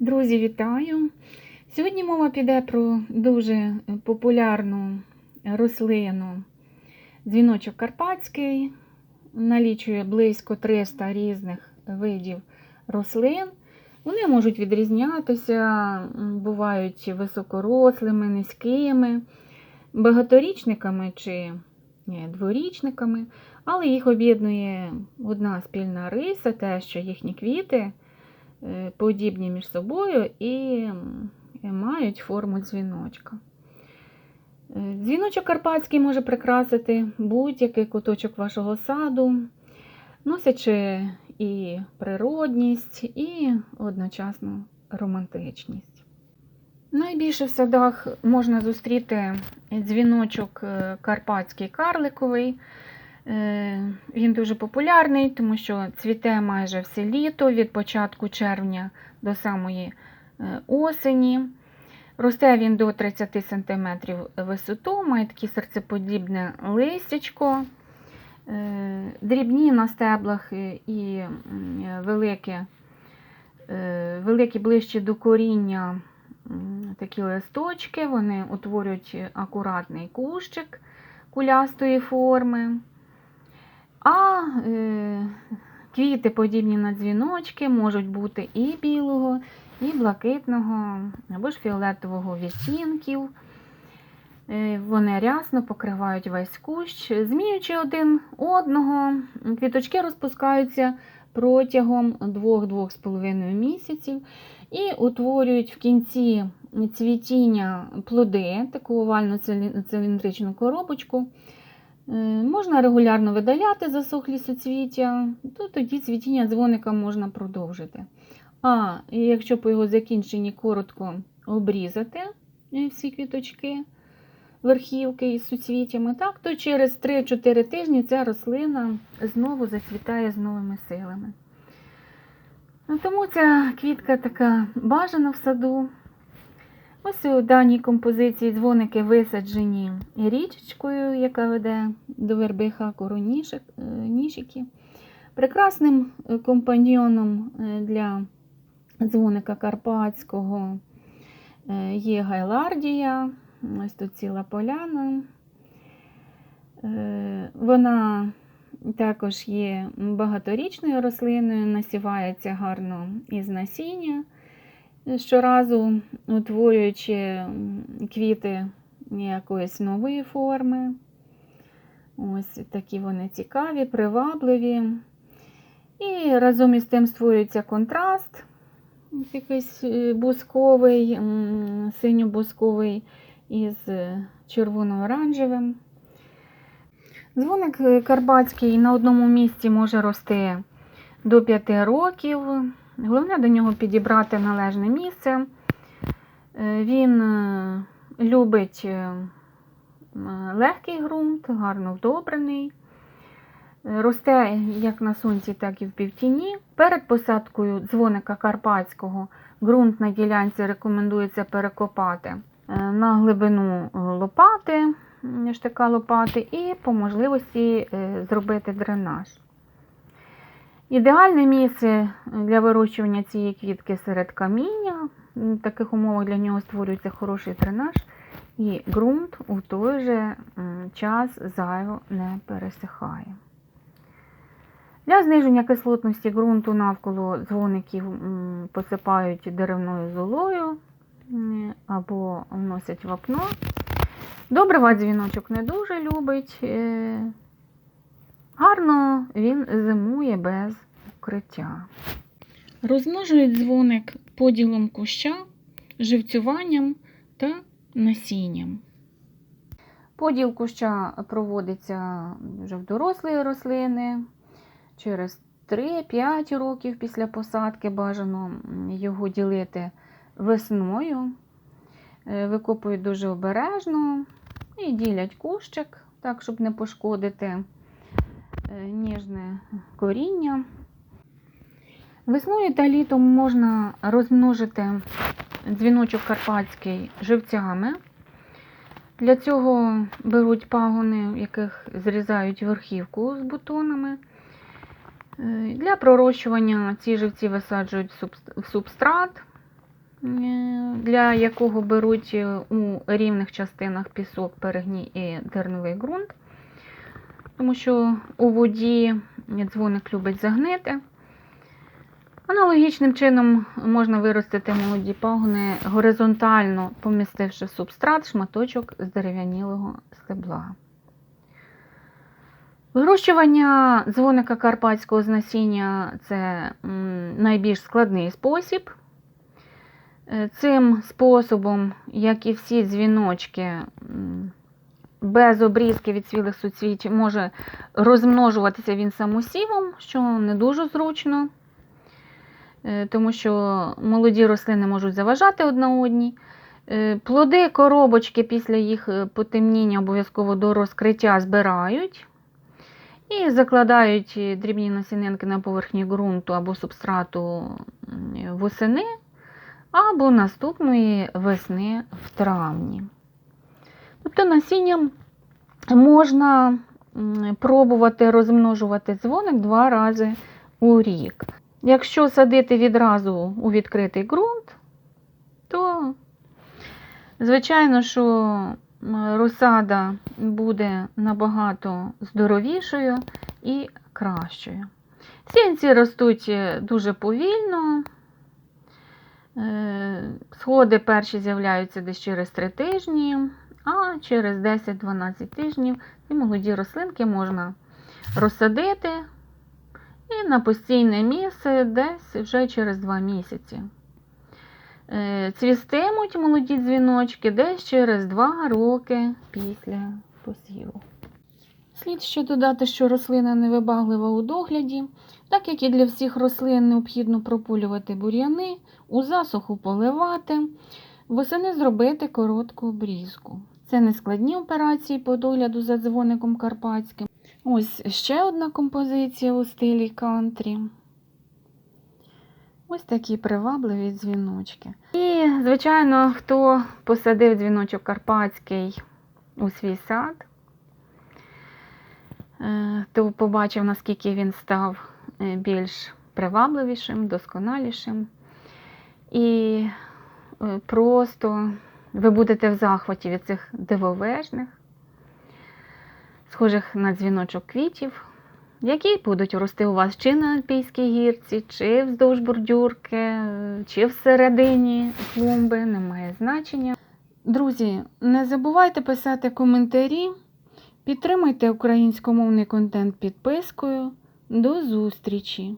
Друзі, вітаю! Сьогодні мова піде про дуже популярну рослину дзвіночок карпатський. Налічує близько 300 різних видів рослин. Вони можуть відрізнятися, бувають високорослими, низькими, багаторічниками чи дворічниками, але їх об'єднує одна спільна риса, те, що їхні квіти подібні між собою і мають форму дзвіночка. Дзвіночок карпатський може прикрасити будь-який куточок вашого саду, носячи і природність, і одночасно романтичність. Найбільше в садах можна зустріти дзвіночок е, карпатський карликовий. Е, Він дуже популярний, тому що цвіте майже все літо від початку червня до самої е, осені. Росте він до 30 см висоту, має таке серцеподібне листячко, е, дрібні на стеблах і великі, великі ближче до коріння такі листочки, вони утворюють акуратний кущик кулястої форми. А е, квіти, подібні на дзвіночки, можуть бути і білого, і блакитного, або ж фіолетового відтінків. Е, Вони рясно покривають весь кущ, змінюючи один одного, квіточки розпускаються протягом 2-2,5 місяців і утворюють в кінці цвітіння плоди, таку овальну цилі- циліндричну коробочку. Можна регулярно видаляти засохлі суцвіття, то тоді цвітіння дзвоника можна продовжити. А якщо по його закінченні коротко обрізати е, всі квіточки, верхівки із суцвіттями, так, то через 3-4 тижні ця рослина знову зацвітає з новими силами. Тому ця квітка така бажана в саду. Ось у даній композиції дзвоники висаджені річечкою, яка веде до вербиха е, ніжики. Прекрасним е, компаньйоном е, для дзвоника карпатського є гайлардія. Ось тут ціла поляна. Вона також є багаторічною рослиною, насівається гарно із насіння щоразу утворюючи квіти якоїсь нової форми. Ось такі вони цікаві, привабливі. І разом із тим створюється контраст, якийсь е, бусковий, синьо-бусковий із червоно-оранжевим. Дзвоник е, карпатський на одному місці може рости до 5 років. Головне до нього підібрати належне місце. Е, Він е, любить е, легкий ґрунт, гарно вдобрений. Росте як на сонці, так і в півтіні. Перед посадкою дзвоника карпатського ґрунт на ділянці рекомендується перекопати на глибину лопати, штика лопати, і по можливості зробити дренаж. Ідеальне місце для вирощування цієї квітки серед каміння. В таких умовах для нього створюється хороший дренаж, і ґрунт у той же час зайво не пересихає. Для зниження кислотності ґрунту навколо дзвоників посипають деревною золою або вносять вапно. Добрива дзвіночок не дуже любить. Гарно він зимує без укриття. Розмножують дзвоник поділом куща, живцюванням та насінням. Поділ куща проводиться вже в дорослої рослини. Через 3-5 років після посадки бажано його ділити весною. Е, Викопують дуже обережно і ділять кущик, так, щоб не пошкодити ніжне коріння. Весною та літом можна розмножити дзвіночок карпатський живцями. Для цього беруть пагони, в яких зрізають верхівку з бутонами. Е, Для пророщування ці живці висаджують в субстрат е, для якого беруть е, у рівних частинах пісок, перегній і дерновий ґрунт, тому що у воді дзвоник любить загнити. Аналогічним чином можна виростити молоді пагони горизонтально, помістивши в субстрат шматочок з дерев'янілого стебла. Вирощування дзвоника карпатського з насіння це найбільш складний спосіб. Е, Цим способом, як і всі дзвіночки, без обрізки від цвілих суцвіть може розмножуватися він самосівом, що не дуже зручно, е, тому що молоді рослини можуть заважати одна одній. Е, Плоди коробочки після їх е, потемніння обов'язково до розкриття збирають і закладають дрібні насінинки на поверхні ґрунту або субстрату восени, або наступної весни в травні. Тобто насінням можна пробувати розмножувати дзвоник два рази у рік. Якщо садити відразу у відкритий ґрунт, то, звичайно, що розсада буде набагато здоровішою і кращою. Сінці ростуть е, дуже повільно. Е, Сходи перші з'являються десь через 3 тижні, а через 10-12 тижнів ці молоді рослинки можна розсадити і на постійне місце десь вже через 2 місяці. Е, Цвістимуть молоді дзвіночки десь через 2 роки після посіву. Слід ще додати, що рослина невибаглива у догляді, так як і для всіх рослин необхідно прополювати бур'яни, у засуху поливати, восени зробити коротку обрізку. Це не складні операції по догляду за дзвоником карпатським. Ось ще одна композиція у стилі кантрі. Ось такі привабливі дзвіночки. І, звичайно, хто посадив дзвіночок карпатський у свій сад, е, то побачив, наскільки він став е, більш привабливішим, досконалішим. І е, просто ви будете в захваті від цих дивовижних, схожих на дзвіночок квітів, які будуть рости у вас чи на Альпійській гірці, чи вздовж бордюрки, чи всередині клумби, немає значення. Друзі, не забувайте писати коментарі, підтримуйте українськомовний контент підпискою. До зустрічі!